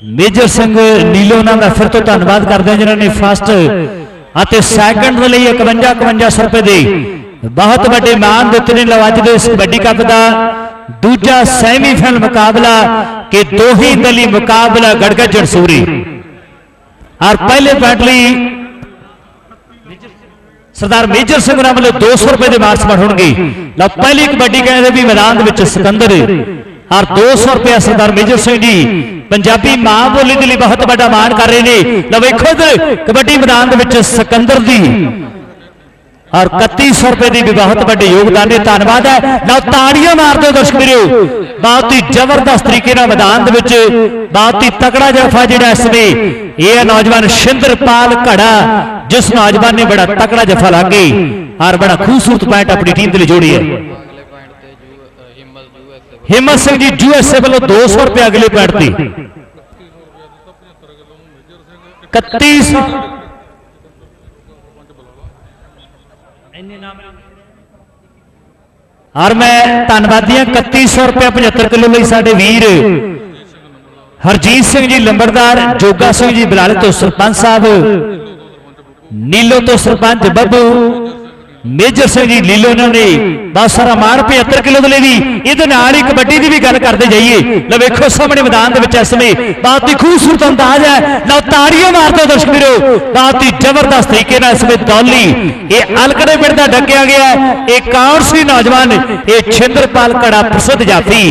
Major Singh Neelo ਉਹਨਾਂ ਦਾ ਫਿਰ ਤੋਂ ਧੰਨਵਾਦ ਕਰਦੇ ਹਾਂ ਜਿਨ੍ਹਾਂ ਨੇ ਫਸਟ ਅਤੇ ਸੈਕੰਡ ਦੇ ਲਈ 51 5100 ਰੁਪਏ ਦੇ ਬਹੁਤ ਵੱਡੇ ਮਾਨ ਦਿੱਤੇ ਨੇ। ਲਓ ਦੇ ਇਸ ਕਬੱਡੀ ਕੱਪ ਦਾ ਦੂਜਾ ਸੈਮੀਫਾਈਨਲ ਮੁਕਾਬਲਾ ਕਿ ਦੋਹੀ ਦਲੀ ਮੁਕਾਬਲਾ ਗੜਗੜ ਜਰਸੂਰੀ ਔਰ ਪਹਿਲੇ ਪੁਆਇੰਟ ਲਈ ਸਰਦਾਰ ਮੇਜਰ ਸਿੰਘ ਉਹਨਾਂ ਵੱਲੋਂ 200 ਰੁਪਏ ਦੇ ਮਾਰਚ ਹੋਣਗੇ। ਲਓ ਪਹਿਲੀ ਕਬੱਡੀ ਕਹਿੰਦੇ ਵੀ ਮੈਦਾਨ ਦੇ ਵਿੱਚ ਸਿਕੰਦਰ ਔਰ 200 ਰੁਪਏ ਸਰਦਾਰ ਮੇਜਰ ਸਿੰਘ ਜੀ। ਪੰਜਾਬੀ ਮਾਂ ਬੋਲੀ ਦੇ ਲਈ ਬਹੁਤ ਵੱਡਾ ਮਾਣ ਕਰ ਰਹੇ ਨੇ। ਲਓ ਵੇਖੋ ਇੱਧਰ, ਕਬੱਡੀ ਮੈਦਾਨ ਦੇ ਵਿੱਚ ਸਿਕੰਦਰ ਦੀ ਔਰ 3100 ਰੁਪਏ ਦੀ ਵੀ ਬਹੁਤ ਵੱਡੇ ਯੋਗਦਾਨ ਦੇ ਧੰਨਵਾਦ ਹੈ। ਲਓ ਤਾੜੀਆਂ ਮਾਰ ਦਿਓ ਦਰਸ਼ਕ ਵੀਰੋ। ਬਹੁਤ ਹੀ ਜ਼ਬਰਦਸਤ ਤਰੀਕੇ ਨਾਲ ਮੈਦਾਨ ਦੇ ਵਿੱਚ, ਬਹੁਤ ਹੀ ਤਕੜਾ ਜਫਾ ਜਿਹੜਾ ਇਸ ਨੇ ਇਹ ਹੈ ਨੌਜਵਾਨ ਸ਼ਿੰਦਰਪਾਲ ਘੜਾ, ਜਿਸ ਨੌਜਵਾਨ ਨੇ ਬੜਾ ਤਕੜਾ ਜਫਾ ਲਾਗੇ ਔਰ ਬੜਾ ਖੂਬਸੂਰਤ ਪੁਆਇੰਟ ਆਪਣੀ ਟੀਮ ਦੇ ਲਈ ਜੋੜੀ ਹੈ ਅਗਲੇ ਪੁਆਇੰਟ ਤੇ ਜੂ ਅ, ਹਿੰਮਤ ਯੂਐਸਏ ਹਿੰਮਤ ਸਿੰਘ ਜੀ ਯੂਐਸਏ ਵੱਲੋਂ 200 ਰੁਪਏ ਅਗਲੇ ਪੁਆਇੰਟ ਤੇ 3100 ਔਰ ਮੈਂ ਧੰਨਵਾਦੀ ਹਾਂ 3100 ਰੁਪਏ 75 ਕਿਲੋ ਲਈ ਸਾਡੇ ਵੀਰ ਹਰਜੀਤ ਸਿੰਘ ਜੀ ਲੰਬੜਦਾਰ ਜੋਗਾ ਸਿੰਘ ਜੀ ਬਲਾਲੇ ਤੋਂ ਸਰਪੰਚ ਸਾਹਿਬ ਨੀਲੋ ਤੋਂ ਸਰਪੰਚ ਬੱਬੂ ਮੇਜਰ ਸਿੰਘ ਜੀ ਨੀਲੋ ਇਹਨਾਂ ਨੇ ਬਹੁਤ ਸਾਰਾ ਮਾਣ 75 ਕਿਲੋ ਦੇ ਲਈ ਵੀ ਇਹਦੇ ਨਾਲ ਹੀ ਕਬੱਡੀ ਦੀ ਵੀ ਗੱਲ ਕਰਦੇ ਜਾਈਏ ਲਓ ਵੇਖੋ ਸਾਹਮਣੇ ਮੈਦਾਨ ਦੇ ਵਿੱਚ ਇਸ ਸਮੇਂ ਬਹੁਤ ਹੀ ਖੂਬਸੂਰਤ ਅੰਦਾਜ਼ ਹੈ ਲਓ ਤਾੜੀਆਂ ਮਾਰ ਦਿਓ ਦਰਸ਼ਕ ਵੀਰੋ ਬਹੁਤ ਹੀ ਜ਼ਬਰਦਸਤ ਤਰੀਕੇ ਨਾਲ ਇਸ ਸਮੇਂ ਦੌਲੀ ਇਹ ਅਲਕੜੇ ਪਿੰਡ ਦਾ ਡੱਕਿਆ ਗਿਆ ਹੈ। ਇਹ ਕੌਣ ਸੀ ਨੌਜਵਾਨ ਇਹ ਛਿੰਦਰਪਾਲ ਕੜਾ ਪ੍ਰਸਿੱਧ ਜਾਫੀ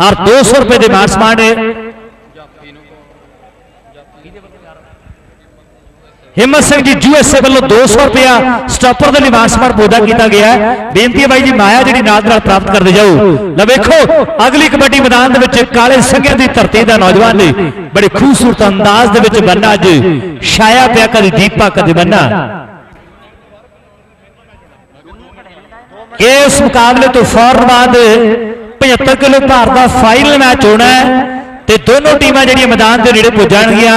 ਔਰ 200 ਰੁਪਏ ਦੇ ਮਾਨ ਸਨਮਾਨ ਜਾਫੀ ਨੂੰ ਹਿੰਮਤ ਸਿੰਘ ਜੀ ਯੂਐਸਏ ਵੱਲੋਂ 200 ਰੁਪਿਆ ਸਟਾਪਰ ਦੇ ਲਈ ਮਾਨ ਪੌਦਾ ਕੀਤਾ ਗਿਆ ਹੈ। ਬੇਨਤੀ ਹੈ ਬਾਈ ਜੀ, ਮਾਇਆ ਜਿਹੜੀ ਨਾਲ ਨਾਲ ਪ੍ਰਾਪਤ ਕਰਦੇ ਜਾਓ। ਲਓ ਵੇਖੋ, ਅਗਲੀ ਕਬੱਡੀ ਮੈਦਾਨ ਦੇ ਵਿੱਚ ਕਾਲੇ ਸਿੰਘਾਂ ਦੀ ਧਰਤੀ ਦਾ ਨੌਜਵਾਨ ਨੇ ਬੜੇ ਖੂਬਸੂਰਤ ਅੰਦਾਜ਼ ਦੇ ਵਿੱਚ ਬੰਨਾ ਅੱਜ। ਛਾਇਆ ਪਿਆ ਕਦੇ ਦੀਪਾ, ਕਦੇ ਬੰਨਾ। ਇਸ ਮੁਕਾਬਲੇ ਤੋਂ ਫੌਰਨ ਬਾਅਦ 75 ਕਿਲੋ ਭਾਰ ਦਾ ਫਾਈਨਲ ਮੈਚ ਹੋਣਾ ਹੈ ਤੇ ਦੋਨੋਂ ਟੀਮਾਂ ਜਿਹੜੀਆਂ ਮੈਦਾਨ ਦੇ ਨੇੜੇ ਪੁੱਜਣਗੀਆਂ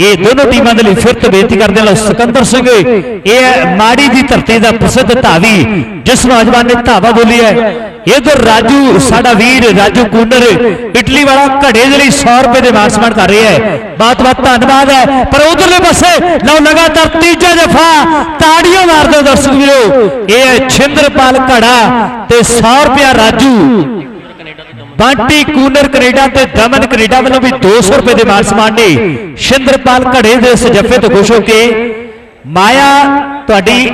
ਇਹ ਦੋਨੋਂ ਟੀਮਾਂ ਦੇ ਲਈ ਫਿਰ ਤੋਂ ਬੇਨਤੀ ਕਰਦੇ ਹਾਂ ਸਿਕੰਦਰ ਸਿੰਘ, ਇਹ ਮਾੜੀ ਦੀ ਧਰਤੀ ਦਾ ਪ੍ਰਸਿੱਧ ਧਾਵੀ, ਜਿਸ ਨੌਜਵਾਨ ਨੇ ਧਾਵਾ ਬੋਲੀ ਹੈ। ਇਧਰ ਰਾਜੂ, ਸਾਡਾ ਵੀਰ ਰਾਜੂ ਕੂਨਰ, ਇਟਲੀ ਵਾਲਾ ਘੜੇ ਦੇ ਲਈ 100 ਰੁਪਏ ਦੇ ਮਾਨ ਸਨਮਾਨ ਕਰ ਰਿਹਾ ਹੈ। ਬਹੁਤ ਬਹੁਤ ਧੰਨਵਾਦ ਹੈ। ਪਰ ਉਧਰਲੇ ਪਾਸੇ, ਲਓ ਲਗਾਤਾਰ ਤੀਜਾ ਜਫਾ ਤਾੜੀਆਂ ਮਾਰ ਦਿਓ ਦਰਸ਼ਕ ਵੀਰੋ। ਇਹ ਹੈ ਛਿੰਦਰਪਾਲ ਘੜਾ ਤੇ 100 ਰੁਪਿਆ ਰਾਜੂ। ਬਾਂਟੀ ਕੂਨਰ ਕੈਨੇਡਾ ਤੇ ਦਮਨ ਕੈਨੇਡਾ ਵੱਲੋਂ ਵੀ 200 ਰੁਪਏ ਦੇ ਮਾਨ ਸਨਮਾਨ ਨੇ। ਸ਼ਿੰਦਰਪਾਲ ਘੜੇ ਦੇ ਇਸ ਜੱਫੇ ਤੋਂ ਖੁਸ਼ ਹੋ ਕੇ ਮਾਇਆ, ਤੁਹਾਡੀ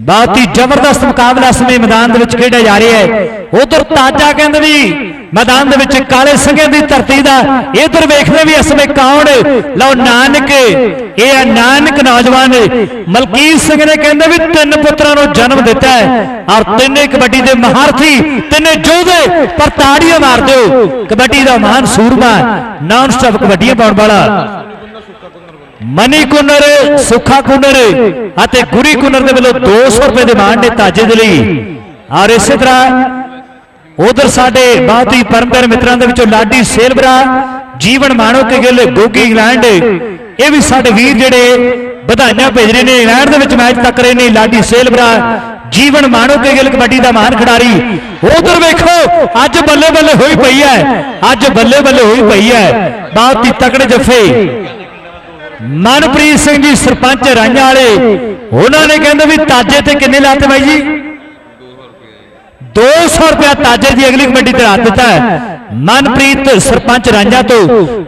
ਬਹੁਤ ਹੀ ਜ਼ਬਰਦਸਤ ਮੁਕਾਬਲਾ ਸਮੇਂ ਮੈਦਾਨ ਦੇ ਵਿੱਚ ਖੇਡਿਆ ਜਾ ਰਿਹਾ ਹੈ। ਉਧਰ ਤਾਜਾ ਕਹਿੰਦੇ ਵੀ ਮੈਦਾਨ ਦੇ ਵਿੱਚ ਕਾਲੇ ਸਿੰਘਾਂ ਦੀ ਧਰਤੀ ਦਾ ਇਧਰ ਵੇਖਦੇ ਵੀ ਇਸ ਸਮੇਂ ਕੌਣ? ਲਓ ਨਾਨਕ, ਇਹ ਹੈ ਨਾਨਕ ਨੌਜਵਾਨ, ਮਲਕੀਤ ਸਿੰਘ ਨੇ ਕਹਿੰਦੇ ਵੀ ਤਿੰਨ ਪੁੱਤਰਾਂ ਨੂੰ ਜਨਮ ਦਿੱਤਾ ਹੈ ਔਰ ਤਿੰਨੇ ਕਬੱਡੀ ਦੇ ਮਹਾਰਥੀ, ਤਿੰਨੇ ਯੋਧੇ, ਪਰ ਤਾੜੀਆਂ ਮਾਰ ਦਿਓ। ਕਬੱਡੀ ਦਾ ਮਹਾਨ ਸੂਰਮਾ ਨਾਨ ਸਟਾਪ ਕਬੱਡੀਆਂ ਪਾਉਣ ਵਾਲਾ। ਮਨੀ ਕੁਨਰ, ਸੁਖਾ ਕੁਨਰ ਅਤੇ ਗੁਰੀ ਕੁਨਰ ਦੇ ਵੱਲੋਂ 200 ਰੁਪਏ ਦੇ ਮਾਨ ਨੇ ਤਾਜੇ ਦੇ ਲਈ। ਔਰ ਇਸੇ ਤਰ੍ਹਾਂ ਉਧਰ ਸਾਡੇ ਬਹੁਤ ਹੀ ਪਰਮਪਰ ਮਿੱਤਰਾਂ ਦੇ ਵਿੱਚੋਂ ਲਾਡੀ ਸੇਲਵਰਾ ਜੀਵਨ ਮਾਣੋ ਕੇ ਗਿੱਲ ਗੋਗੀ ਇੰਗਲੈਂਡ ਇਹ ਵੀ ਸਾਡੇ ਵੀਰ ਜਿਹੜੇ ਵਧਾਈਆਂ ਭੇਜ ਰਹੇ ਨੇ ਇੰਗਲੈਂਡ ਦੇ ਵਿੱਚ ਮੈਚ ਤੱਕ ਰਹੇ ਨੇ ਲਾਡੀ ਸੇਲਵਰਾ ਜੀਵਨ ਮਾਣੋ ਕੇ ਗਿੱਲ ਕਬੱਡੀ ਦਾ ਮਹਾਨ ਖਿਡਾਰੀ। ਉਧਰ ਵੇਖੋ ਅੱਜ ਬੱਲੇ ਬੱਲੇ ਹੋਈ ਪਈ ਹੈ ਅੱਜ ਬੱਲੇ ਬੱਲੇ ਹੋਈ ਪਈ ਹੈ ਬਹੁਤ ਹੀ ਤਕੜੇ ਜੱਫੇ। ਮਨਪ੍ਰੀਤ ਸਿੰਘ ਜੀ ਸਰਪੰਚ ਰਾਈਆਂ ਵਾਲੇ ਉਹਨਾਂ ਨੇ ਕਹਿੰਦੇ ਵੀ ਤਾਜੇ ਤੇ ਕਿੰਨੇ ਲਾਤੇ ਬਾਈ ਜੀ? 200 ਰੁਪਇਆ ਤਾਜੇ ਦੀ ਅਗਲੀ ਕਮੇਟੀ ਤੇ ਰਾਤ ਦਿੱਤਾ ਹੈ। ਮਨਪ੍ਰੀਤ ਸਰਪੰਚ ਰਾਂਝਾ ਤੋਂ,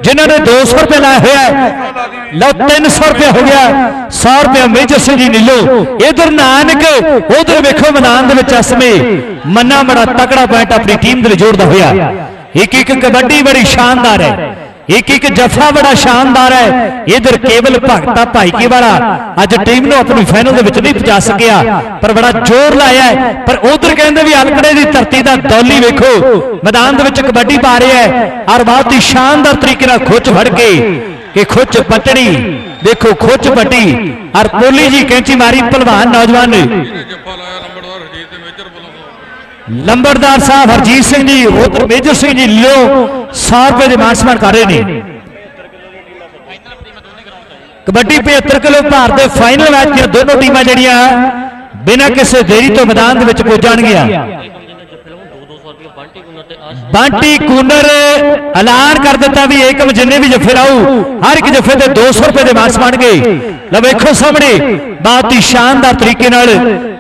ਜਿਨ੍ਹਾਂ ਨੇ 200 ਰੁਪਏ ਲਾਇਆ ਹੋਇਆ ਹੈ। ਲਓ 300 ਰੁਪਏ ਹੋ ਗਿਆ। 100 ਰੁਪਏ ਮੇਜਰ ਸਿੰਘ ਜੀ ਨੀਲੋ। ਇਧਰ ਨਾਨਕ, ਉਧਰ ਵੇਖੋ ਮੈਦਾਨ ਦੇ ਵਿੱਚ ਅਸਮੇ ਮੰਨਾ ਬੜਾ ਤਕੜਾ ਪੁਆਇੰਟ ਆਪਣੀ ਟੀਮ ਦੇ ਲਈ ਜੋੜਦਾ ਹੋਇਆ। ਇੱਕ ਇੱਕ ਕਬੱਡੀ ਬੜੀ ਸ਼ਾਨਦਾਰ ਹੈ। ਇੱਕ ਇੱਕ ਜਫਾ ਬੜਾ ਸ਼ਾਨਦਾਰ ਹੈ। ਇਧਰ ਕੇਵਲ ਭਗਤਾ ਭਾਈਕੇ ਵਾਲਾ। ਅੱਜ ਟੀਮ ਨੂੰ ਆਪਣੀ ਫਾਈਨਲ ਦੇ ਵਿੱਚ ਨਹੀਂ ਪਹੁੰਚਾ ਸਕਿਆ, ਪਰ ਬੜਾ ਜ਼ੋਰ ਲਾਇਆ ਪਰ ਉਧਰ ਕਹਿੰਦੇ ਵੀ ਅਲਕੜੇ ਦੀ ਧਰਤੀ ਦਾ ਦੌਲੀ ਵੇਖੋ। ਮੈਦਾਨ ਦੇ ਵਿੱਚ ਕਬੱਡੀ ਪਾ ਰਿਹਾ ਹੈ। ਔਰ ਬਹੁਤ ਹੀ ਸ਼ਾਨਦਾਰ ਤਰੀਕੇ ਨਾਲ ਖੁੱਚ ਫੜ ਕੇ ਕਿ ਖੁੱਚ ਪਟਣੀ। ਦੇਖੋ, ਖੁੱਚ ਪੱਟੀ। ਔਰ ਪੋਲੀ ਜੀ ਕੈਂਚੀ ਮਾਰੀ, ਭਲਵਾਨ ਨੌਜਵਾਨ। ਨੇ ਜੱਫਾ ਲਾਇਆ ਨੰਬਰਦਾਰ ਹਰਜੀਤ ਤੇ ਮੇਜਰ ਵੱਲੋਂ ਲੰਬੜਦਾਰ ਸਾਹਿਬ ਹਰਜੀਤ ਸਿੰਘ ਜੀ ਉਧਰ ਮੇਜਰ ਸਿੰਘ ਜੀ, ਲਿਓ 100 ਰੁਪਏ ਦੇ ਮਾਨ ਸਨਮਾਨ ਕਰ ਰਹੇ ਨੇ। ਕਬੱਡੀ 75 ਕਿਲੋ ਭਾਰ ਦੇ ਫਾਈਨਲ ਮੈਚ ਦੀਆਂ ਦੋਨੋਂ ਟੀਮਾਂ ਜਿਹੜੀਆਂ ਬਿਨਾਂ ਕਿਸੇ ਦੇਰੀ ਤੋਂ ਮੈਦਾਨ ਦੇ ਵਿੱਚ ਪੁੱਜਣਗੀਆਂ ਬਾਂਟੀ ਕੂਨਰ ਐਲਾਨ ਕਰ ਦਿੱਤਾ ਵੀ ਏਕਮ ਜਿੰਨੇ ਵੀ ਜੱਫੇ ਲਾਊ, ਹਰ ਇੱਕ ਜੱਫੇ ਤੇ 200 ਰੁਪਏ ਦੇ ਮਾਸ ਬਣ ਗਏ। ਲਓ ਵੇਖੋ ਸਾਹਮਣੇ, ਬਹੁਤ ਹੀ ਸ਼ਾਨਦਾਰ ਤਰੀਕੇ ਨਾਲ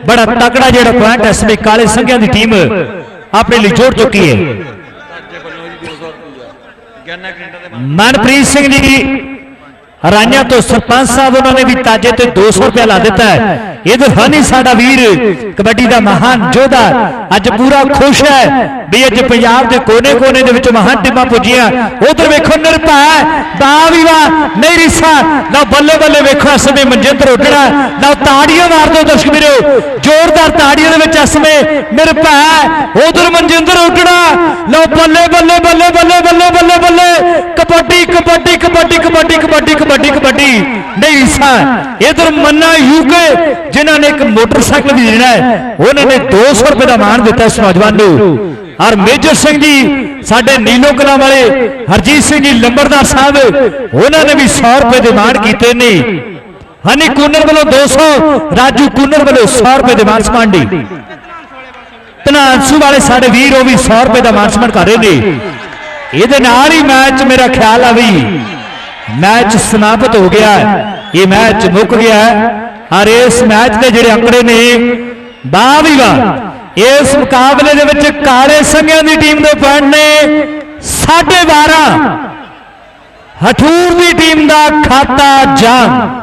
ਬੜਾ ਤਕੜਾ ਜਿਹੜਾ ਪੁਆਇੰਟ ਇਸ ਵੇ ਕਾਲੇ ਸੰਘਿਆਂ ਦੀ ਟੀਮ ਆਪਣੇ ਲਈ ਜੋੜ ਚੁੱਕੀ ਹੈ। ਮਨਪ੍ਰੀਤ ਸਿੰਘ ਜੀ ਰਾਈਆਂ ਤੋਂ ਸਰਪੰਚ ਸਾਹਿਬ, ਉਹਨਾਂ ਨੇ ਵੀ ਤਾਜੇ ਤੇ 200 ਰੁਪਏ ਲਾ ਦਿੱਤਾ ਹੈ। ਇਧਰ ਹਨੀ ਸਾਡਾ ਵੀਰ ਕਬੱਡੀ ਦਾ ਮਹਾਨ ਯੋਧਾ ਅੱਜ ਪੂਰਾ ਖੁਸ਼ ਹੈ ਵੀ ਅੱਜ ਪੰਜਾਬ ਦੇ ਕੋਨੇ-ਕੋਨੇ ਦੇ ਵਿੱਚ ਮਹਾਨ ਟੀਮਾਂ ਪੁੱਜੀਆਂ ਉਧਰ ਵੇਖੋ ਨਿਰਭੈ ਬਾ ਵੀ ਵਾਹ ਨਹੀਂ ਰਿਸਾ ਲਓ ਬੱਲੇ ਬੱਲੇ ਵੇਖੋ ਇਸ ਸਮੇਂ ਮਨਜਿੰਦਰ ਉੱਡਣਾ ਲਓ ਤਾੜੀਆਂ ਮਾਰ ਦਿਓ ਦਰਸ਼ਕ ਵੀਰੋ ਜ਼ੋਰਦਾਰ ਤਾੜੀਆਂ ਦੇ ਵਿੱਚ ਇਸ ਸਮੇਂ ਨਿਰਭੈ ਉਧਰ ਮਨਜਿੰਦਰ ਉੱਡਣਾ ਲਓ ਬੱਲੇ ਬੱਲੇ ਬੱਲੇ ਬੱਲੇ ਬੱਲੇ ਬੱਲੇ ਬੱਲੇ ਕਬੱਡੀ ਕਬੱਡੀ ਕਬੱਡੀ ਕਬੱਡੀ ਕਬੱਡੀ। ਨਹੀਂ, ਸਾ, ਇਧਰ ਮੰਨਾ ਯੂਕੇ, ਜਿਨ੍ਹਾਂ ਨੇ ਇੱਕ ਮੋਟਰਸਾਈਕਲ ਵੀ ਦੇਣਾ ਹੈ, ਉਹਨਾਂ ਨੇ 200 ਰੁਪਏ ਦਾ ਮਾਣ ਦਿੱਤਾ ਇਸ ਨੌਜਵਾਨ ਨੂੰ। ਔਰ ਮੇਜਰ ਸਿੰਘ ਜੀ, ਸਾਡੇ ਨੀਲੋ ਕਲਾਂ ਵਾਲੇ, ਹਰਜੀਤ ਸਿੰਘ ਜੀ, ਲੰਬੜਦਾਰ ਸਾਹਿਬ, ਉਹਨਾਂ ਨੇ ਵੀ 100 ਰੁਪਏ ਦੇ ਮਾਣ ਕੀਤੇ ਨੇ। ਹਨੀ ਕੂਨਰ ਵੱਲੋਂ 200 ਰਾਜੂ ਕੂਨਰ ਵੱਲੋਂ 100 ਰੁਪਏ ਦੇ ਮਾਣ ਸਮਾਨ ਦੀ। ਵਾਲੇ ਸਾਡੇ ਵੀਰ, ਉਹ ਵੀ 100 ਰੁਪਏ ਦਾ ਮਾਣ ਸਮਾਨ ਕਰ ਰਹੇ ਨੇ। ਇਹਦੇ ਨਾਲ ਹੀ ਮੈਚ, ਮੇਰਾ ਖਿਆਲ ਆ ਵੀ ਮੈਚ ਸਮਾਪਤ ਹੋ ਗਿਆ ਹੈ। ਇਹ ਮੈਚ ਮੁੱਕ ਗਿਆ ਹੈ। ਔਰ ਇਸ ਮੈਚ ਦੇ ਜਿਹੜੇ ਅੰਕੜੇ ਨੇ ਵਾਹ ਵੀ ਵਾਹ ਇਸ ਮੁਕਾਬਲੇ ਦੇ ਵਿੱਚ ਕਾਲੇ ਸੰਘਿਆਂ ਦੀ ਟੀਮ ਦੇ ਪੁਆਇੰਟ ਨੇ 12.5 ਹਠੂਰ ਦੀ ਟੀਮ ਦਾ ਖਾਤਾ ਜਾਮ